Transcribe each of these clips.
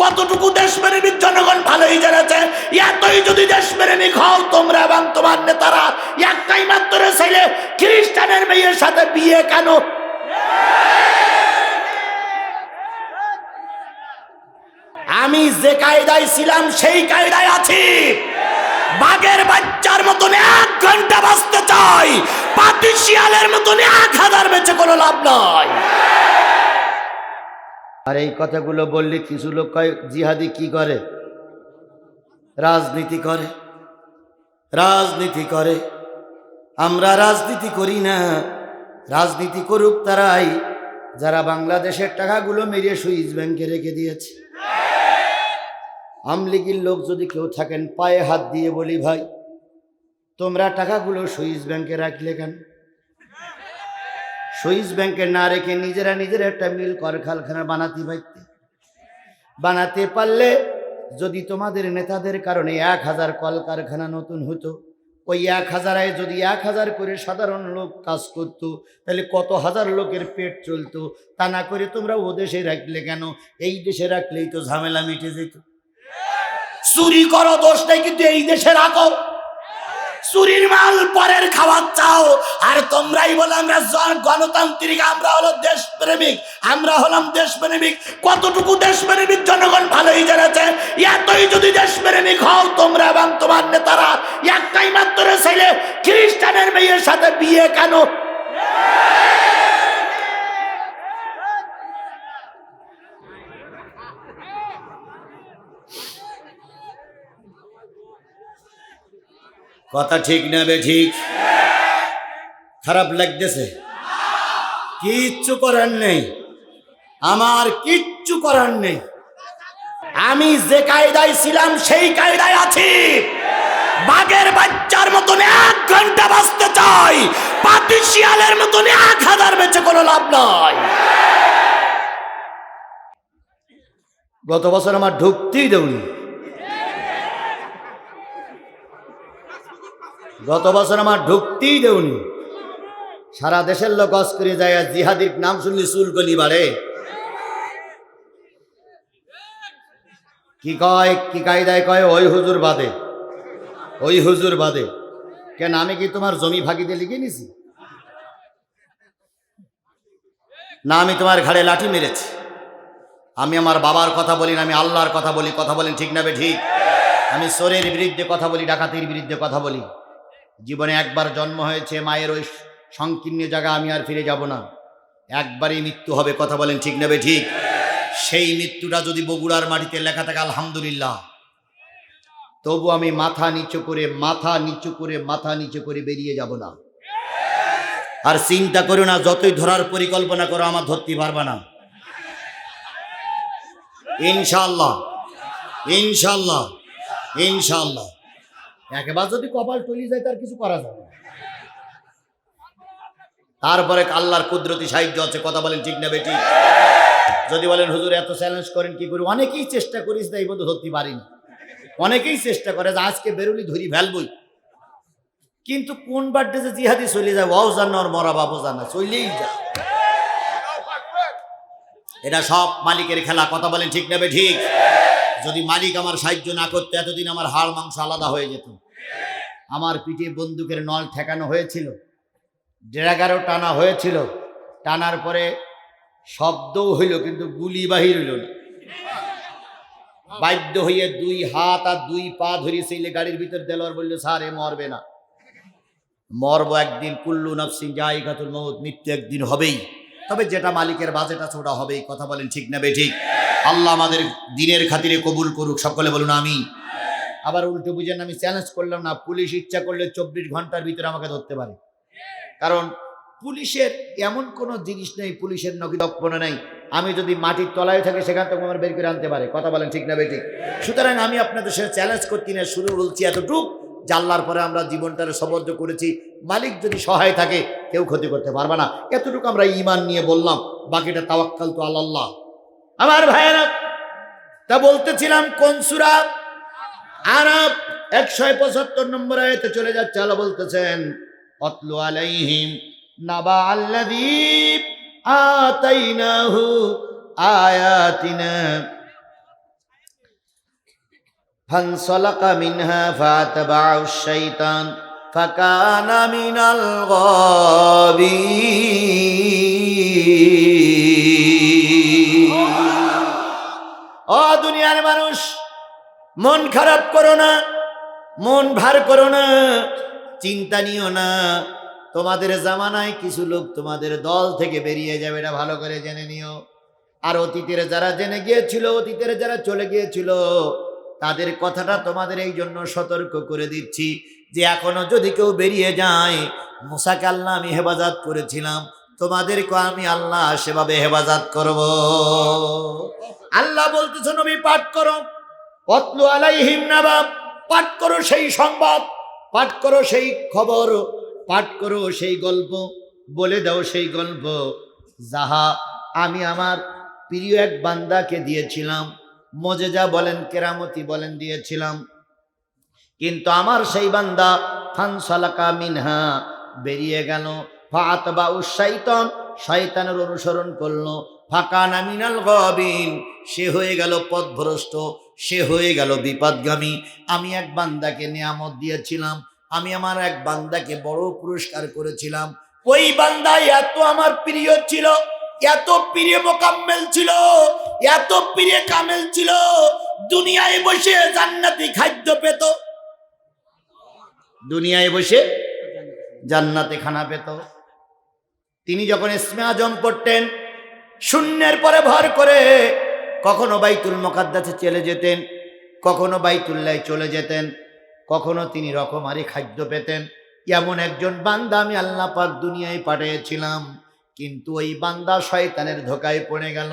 কতটুকু দেশপ্রেমিক জনগণ ভালোই জেনেছে? এতই যদি দেশপ্রেমিক হও তোমরা এবং তোমার নেতারা। একটাই মাত্র ছেলে, খ্রিস্টানের মেয়ের সাথে বিয়ে কেন? আমি যে কায়দায় ছিলাম, সেই কায়দায় আছি। বাঘের বাচ্চার মতন এক ঘণ্টা বাঁচতে চাই। পাতি শিয়ালের মতন এক হাজার বেঁচে কোনো লাভ নয় আর এই কথাগুলো বললে কিছু লোক কয়, জিহাদি কি করে? রাজনীতি করে। রাজনীতি করে। আমরা রাজনীতি করি না। রাজনীতি করুক তারাই। যারা বাংলাদেশের টাকাগুলো মেরিয়ে সুইস ব্যাংকে রেখে দিয়েছে। আমলিগির লোক যদি কেউ থাকেন, পায়ে হাত দিয়ে বলি ভাই, তোমরা টাকাগুলো সুইস ব্যাংকে রাখলে কেন? সুইস ব্যাংকে না রেখে নিজেরা নিজের একটা মিল কারখানা বানাতে পারতে। বানাতে পারলে যদি তোমাদের নেতাদের কারণে এক হাজার কলকারখানা নতুন হতো, ওই এক হাজারায় যদি এক হাজার করে সাধারণ লোক কাজ করত, তাহলে কত হাজার লোকের পেট চলতো, তা না করে তোমরা ও দেশে রাখলে কেন? এই দেশে রাখলেই তো ঝামেলা মিটে যেত। চুরি করো দোষটাই কিন্তু এই দেশে রাখো। চুরির মাল পরের খাবার চাও। আর তোমরাই বলে, আমরা গণতান্ত্রিক, আমরা হলো দেশপ্রেমিক, আমরা হলাম দেশপ্রেমিক। কতটুকু দেশপ্রেমিক জনগণ ভালোই জেনেছে? এতই যদি দেশপ্রেমিক হও তোমরা এবং তোমার নেতারা, একটাই মাত্র ছেলে, খ্রিস্টানের মেয়ের সাথে বিয়ে কেন? কথা ঠিক না বে ঠিক? খারাপ লাগতেছে? কিচ্ছু করার নেই। আমার কিচ্ছু করার নেই। আমি যে কায়দায় ছিলাম, সেই কায়দায় আছি। বাঘের বাচ্চার মতন এক ঘণ্টা বাঁচতে চাই। পাতি শিয়ালের মতন এক হাজার বেঁচে কোনো লাভ নয় গত বছর আমার ঢুকতেই দেউনি। গত বছর আমার ঢুকতেই দেউনি সারা দেশের লোক অস করে যায় জিহাদির নাম শুনলি চুলকলি বাড়ে। কি কয়, কি কায়দায় কয়, ওই হুজুর বাদে, ওই হুজুর বাদে। কেন, আমি কি তোমার জমি ফাঁকিতে লিখে নিছি? না, আমি তোমার ঘাড়ে লাঠি মেরেছি। আমি আমার বাবার কথা বলি না, আমি আল্লাহর কথা বলি, কথা বলেন ঠিক না বে ঠিক? আমি সোরের বিরুদ্ধে কথা বলি, ডাকাতির বিরুদ্ধে কথা বলি। জীবনে একবার জন্ম হয়েছে, মায়ের ওই সংকীর্ণ জায়গা আমি আর ফিরে যাব না। একবারই মৃত্যু হবে, কথা বলেন ঠিক নেবে ঠিক? সেই মৃত্যুটা যদি বগুড়ার মাটিতে লেখা থাকে, আলহামদুলিল্লাহ। তবু আমি মাথা নিচু করে, মাথা নিচু করে, মাথা নিচু করে বেরিয়ে যাব না। আর চিন্তা করো না, যতই ধরার পরিকল্পনা করো, আমার ধরতে পারবা না। ইনশাল্লাহ ইনশাল্লাহ ইনশাল্লাহ একেবার যদি কপাল টলি যায়, তার কিছু করা যাবে। তারপরে আল্লাহর কুদরতি সাহায্য আছে, কথা বলেন ঠিক না বেটি? যদি বলেন, হুজুর, এত চ্যালেঞ্জ করেন কি করি? অনেকেই চেষ্টা করিস না, এই মধ্যে ধরতে পারিনি অনেকেই চেষ্টা করে যে, আজকে বেরুলি, ধরি ফেলবই। কিন্তু কোন বার্থডে যে জিহাদি চলে যায়, ওয়াও জান না, ওর মরা বাবু জান চলেই যায়। এটা সব মালিকের খেলা, কথা বলেন ঠিক নেবে ঠিক যদি মালিক আমার সাহায্য না করতে, এতদিন আমার হাড় মাংস আলাদা হয়ে যেত। আমার পিঠে বন্দুকের নল ঠেকানো হয়েছিল। ড্রাগারও টানা হয়েছিল। টানার পরে শব্দও হইল, কিন্তু গুলি বাহির হইল না। বাধ্য হইয়ে দুই হাত আর দুই পা ধরিয়ে সেইলে গাড়ির ভিতর দেলোয়ার বলল, স্যার, এ মরবে না। মরবো একদিন, কুল্লু নফসিং জায়গাতুল মৌত মৃত্যু একদিন হবেই। তবে যেটা মালিকের বাজেট আছে, ওটা হবেই। কথা বলেন ঠিক না বে ঠিক? আল্লাহ আমাদের দিনের খাতিরে কবুল করুক। সকলে বলুন আমি আবার উল্টো বুঝেন, আমি চ্যালেঞ্জ করলাম না, পুলিশ ইচ্ছা করলে চব্বিশ ঘণ্টার ভিতরে আমাকে ধরতে পারে। কারণ পুলিশের এমন কোনো জিনিস নেই, পুলিশের নগদপনা নেই। আমি যদি মাটির তলায় থাকি, সেখান থেকে আমার বের করে আনতে পারে। কথা বলেন ঠিক না বে ঠিক? সুতরাং আমি আপনাদের সাথে চ্যালেঞ্জ করছি না, শুরু বলছি এতটুক। জানলার পরে আমরা জীবনটারে সবর্দ করেছি। মালিক যদি সহায় থাকে, কেউ ক্ষতি করতে পারবে না। এতটুকু আমরা ইমান নিয়ে বললাম। বাকিটা তাওয়াক্কাল তো আল্লাহ আমার ভাইয়েরা তা বলতেছিলাম কোন সুরা আরব একশো পঁচাত্তর নম্বর আয়তে চলে যাচ্ছে আল্লাহ বলতেছেন অতলু আলাইহিম নাবা আল্লাযী আতাইনাহু আয়াতিনা فانسلق منها فاتبعه الشيطان فكان من الغابين ও দুনিয়ার মানুষ, মন খারাপ করো না, মন ভার করো না, চিন্তা নিও না। তোমাদের জামানায় কিছু লোক তোমাদের দল থেকে বেরিয়ে যাবে, এটা ভালো করে জেনে নিও। আর অতীতের যারা জেনে গিয়েছিল, অতীতের যারা চলে গিয়েছিল, তাদের কথাটা তোমাদের এই জন্য সতর্ক করে দিচ্ছি যে, এখনও যদি কেউ বেরিয়ে যায়, মুসাকে আল্লাহ আমি হেফাজত করেছিলাম। তোমাদেরকে আমি আল্লাহ সেভাবে হেফাজত করব। আল্লাহ বলতেছ, নবী, পাঠ করো। অতলু আলাইহিম নাবাব। পাঠ করো সেই সংবাদ, পাঠ করো সেই খবর, পাঠ করো সেই গল্প, বলে দাও সেই গল্প। যাহা আমি আমার প্রিয় এক বান্দাকে দিয়েছিলাম, মজেজা বলেন, কেরামতি বলেন, দিয়েছিলাম। কিন্তু আমার সেই বান্দা, ফানসালাকা মিনহা, বেরিয়ে গেল। ফাত বা উৎসাহিতন শয়তানের অনুসরণ করল। ফাঁকা নামিনাল গবিন, সে হয়ে গেল পথভ্রষ্ট, সে হয়ে গেল বিপদগামী। আমি এক বান্দাকে নিয়ামত দিয়েছিলাম, আমি আমার এক বান্দাকে বড় পুরস্কার করেছিলাম। ওই বান্দা এত আমার প্রিয় ছিল, এত প্রিয় মোকাম্মেল ছিল, এত প্রিয় কামেল ছিল, দুনিয়ায় বসে জান্নাতি খাদ্য পেত। দুনিয়ায় বসে জান্নাতে খানা পেত। তিনি যখন ইসমে আজম পড়তেন, শূন্যের পরে ভর করে কখনো বাইতুল মোকাদ্দাসে চলে যেতেন, কখনো বাইতুল্লায় চলে যেতেন, কখনো তিনি রকমারি খাদ্য পেতেন। এমন একজন বান্দা আমি আল্লাহ পাক দুনিয়ায় পাঠিয়েছিলাম, কিন্তু ওই বান্দা শয়তানের ধোকায় পড়ে গেল।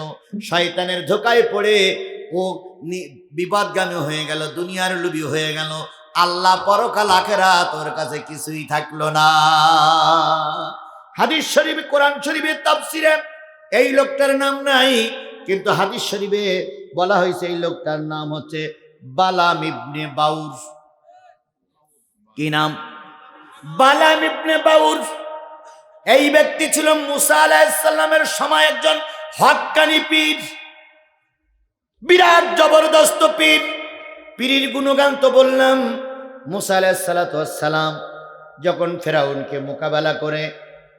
শয়তানের ধোকায় পড়ে ও বিপদগামী হয়ে গেল, দুনিয়ার লুবি হয়ে গেল। আল্লাহ পরকাল আখেরা তোর কাছে কিছুই থাকল না। হাদিস শরীফ, কোরআন শরীফের তাফসিরে এই লোকটার নাম নাই, কিন্তু হাদিস শরীফে বলা হয়েছে এই লোকটার নাম হচ্ছে বালাম ইবনে বাউর কি নাম? বালাম ইবনে বাউর এই ব্যক্তি ছিল মুসা আলাহিসাল্লামের সময় একজন হক্কানি পীর, বিরাট জবরদস্ত পীর। পীরির গুণগান তো বললাম, মুসা আলাহিসাল্লাম যখন ফেরাউনকে মোকাবেলা করে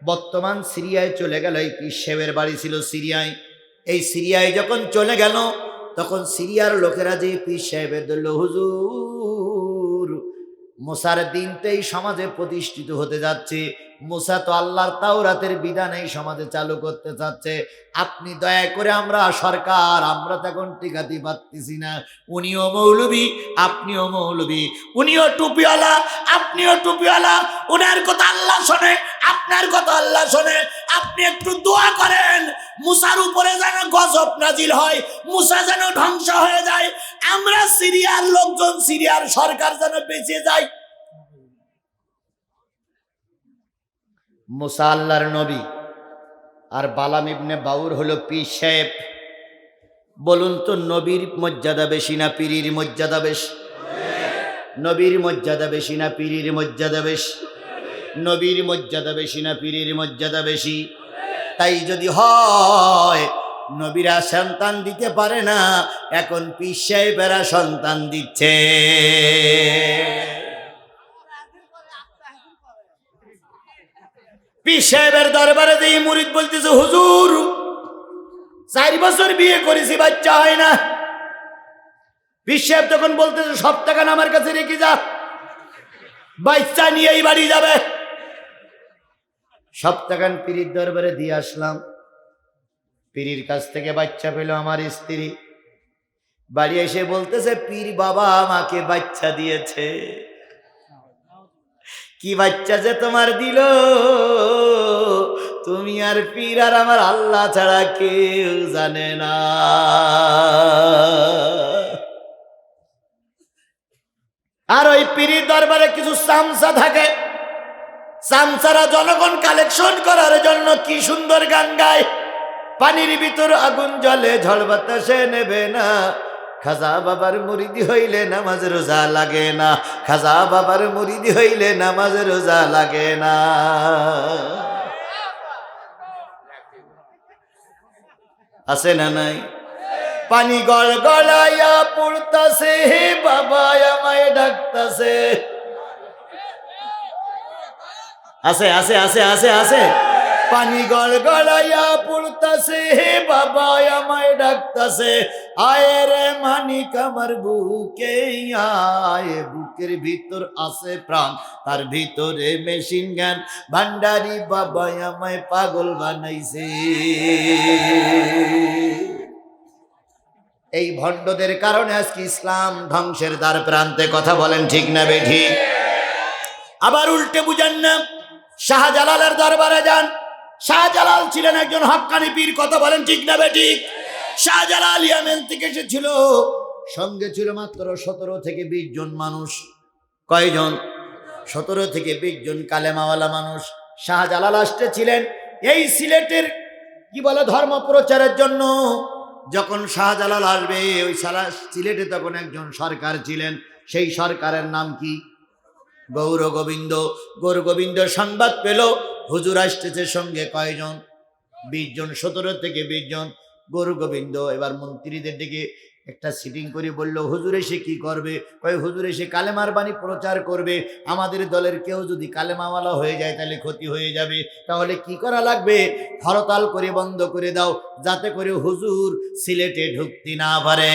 বর্তমান সিরিয়ায় চলে গেল, এই পীর বাড়ি ছিল সিরিয়ায়। এই সিরিয়ায় যখন চলে গেল, তখন সিরিয়ার লোকেরা যে পীর সাহেবের হুজুর, মুসার দিন তো এই সমাজে প্রতিষ্ঠিত হতে যাচ্ছে। মুসা তো আল্লাহর তাওরাতের বিধান এই সমাজে চালু করতে চাচ্ছে। আপনি দয়া করে আমরা, সরকার, আমরা তো এখন টিকাতে পারতেছি না। উনিও মৌলবী, আপনিও মৌলবী। উনিও টুপিওয়ালা, আপনিও টুপিওয়ালা। উনার কথা আল্লাহ শোনে, আপনার কথা আল্লাহ শোনে। আপনি একটু দোয়া করেন, মুসার উপরে যেন গজব নাজিল হয়, মুসা যেন ধ্বংস হয়ে যায়, আমরা সিরিয়ার লোকজন, সিরিয়ার সরকার যেন বেঁচে যায়। মুসা আল্লাহর নবী আর বালাম ইবনে বাউর হলো পি সাহেব। বলুন তো, নবীর মর্যাদা বেশি না পীরির মর্যাদা বেশি? নবীর মর্যাদা বেশি না পীরির মর্যাদা বেশি? নবীর মর্যাদা বেশি না পীরির মর্যাদা বেশি। তাই যদি হয়, নবীরা সন্তান দিতে পারে না, এখন পীর সাহেবেরা সন্তান দিচ্ছে। পীর সাহেবের দরবারে যেই মুরিদ বলতেছে, হুজুর, চার বছর বিয়ে করেছি, বাচ্চা হয় না। পীর সাহেব তখন বলতেছে, সব টাকা আমার কাছে রেখে যা, বাচ্চা নিয়েই বাড়ি যাবে। টাকান পীরির দরবারে দিয়ে আসলাম। পীরির কাছ থেকে বাচ্চা পেল আমার স্ত্রী। বাড়ি এসে বলতেছে, পীর বাবা আমাকে বাচ্চা দিয়েছে। কি বাচ্চা যে তোমার দিল? তুমি আর পীর আর আমার আল্লাহ ছাড়া কেউ জানে না। আর ওই পীরির দরবারে কিছু সামসা থাকে। সামসারা জনগণ কালেকশন করার জন্য কি সুন্দর গান গায়? পানির ভিতর আগুন জলে ঝড় বাতাসে নেবে না। খাজা বাবার মুরিদি হইলে নামাজ রোজা লাগে না। খাজা বাবার মুরিদি হইলে নামাজ রোজা লাগে না। আছে না নাই? পানি গল গলাইয়া পড়তাছে, হে বাবা আমায় ডাকতাছে। আছে আছে আছে আছে আছে। পানি গল গলাইয়া পড়তাছে, হে বাবা আমায় ডাকতাছে। আয় রে মানিক, আমার বুকে আয়। বুকের ভিতর আছে প্রাণ, তার ভিতরে মেশিন গান। ভান্ডারি বাবা আমায় পাগল বানাইছে। এই ভণ্ডদের কারণে আজকে ইসলাম ধ্বংসের দ্বার প্রান্তে কথা বলেন ঠিক না বে ঠিক আবার উল্টে বুঝেন না। শাহজালালের দরবারে যান। শাহজালাল ছিলেন একজন হক্কানি পীর, কথা বলেন ঠিক না বে ঠিক? শাহজালাল ইয়ামেন থেকে এসেছিল। সঙ্গে ছিল মাত্র সতেরো থেকে বিশ জন মানুষ। কয়জন? সতেরো থেকে বিশ জন কালেমাওয়ালা মানুষ। শাহজালাল আসতে ছিলেন এই সিলেটের, কি বলে, ধর্ম প্রচারের জন্য। যখন শাহজালাল আসবে, ওই সারা সিলেটে তখন একজন সরকার ছিলেন। সেই সরকারের নাম কি? গৌর গোবিন্দ গৌর গোবিন্দ সংবাদ পেল। হুজুর আসতেছে সঙ্গে কয়জন? বিশ জন, সতেরো থেকে বিশ জন। গৌর গোবিন্দ এবার মন্ত্রীদের দিকে একটা সিটিং করে বলল, হুজুর এসে কি করবে? কয়, হুজুর এসে কালেমার বাণী প্রচার করবে। আমাদের দলের কেউ যদি কালেমাওয়ালা হয়ে যায়, তাহলে ক্ষতি হয়ে যাবে। তাহলে কি করা লাগবে? হরতাল করে বন্ধ করে দাও, যাতে করে হুজুর সিলেটে ঢুকতে না পারে।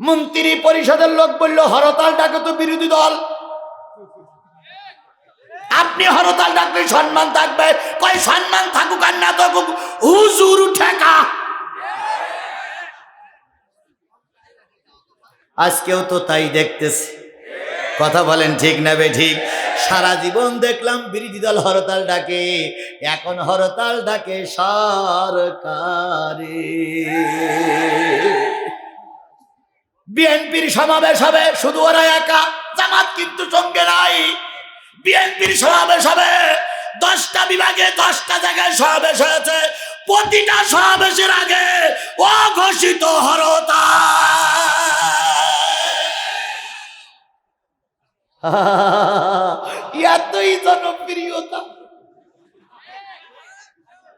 মন্ত্রী পরিষদের লোক বলল, হরতাল ডাকে তো বিরোধী দল। আপনি হরতাল ডাকলে সম্মান থাকবে। কয়, সম্মান থাকুক আর না থাকুক, হুজুর ঠেকা। আজকেও তো তাই দেখতেছি। কথা বলেন ঠিক না বে ঠিক? সারা জীবন দেখলাম বিরোধী দল হরতাল ডাকে। এখন হরতাল ডাকে সরকারে। বিএনপির সমাবেশ হবে, শুধু ওরা একা, জামাত কিন্তু সঙ্গে নাই। বিএনপির সমাবেশ হবে, দশটা বিভাগে দশটা জায়গায় সমাবেশ হয়েছে। প্রতিটা সমাবেশের আগে অঘোষিত হরতাল। এতই জনপ্রিয়তা।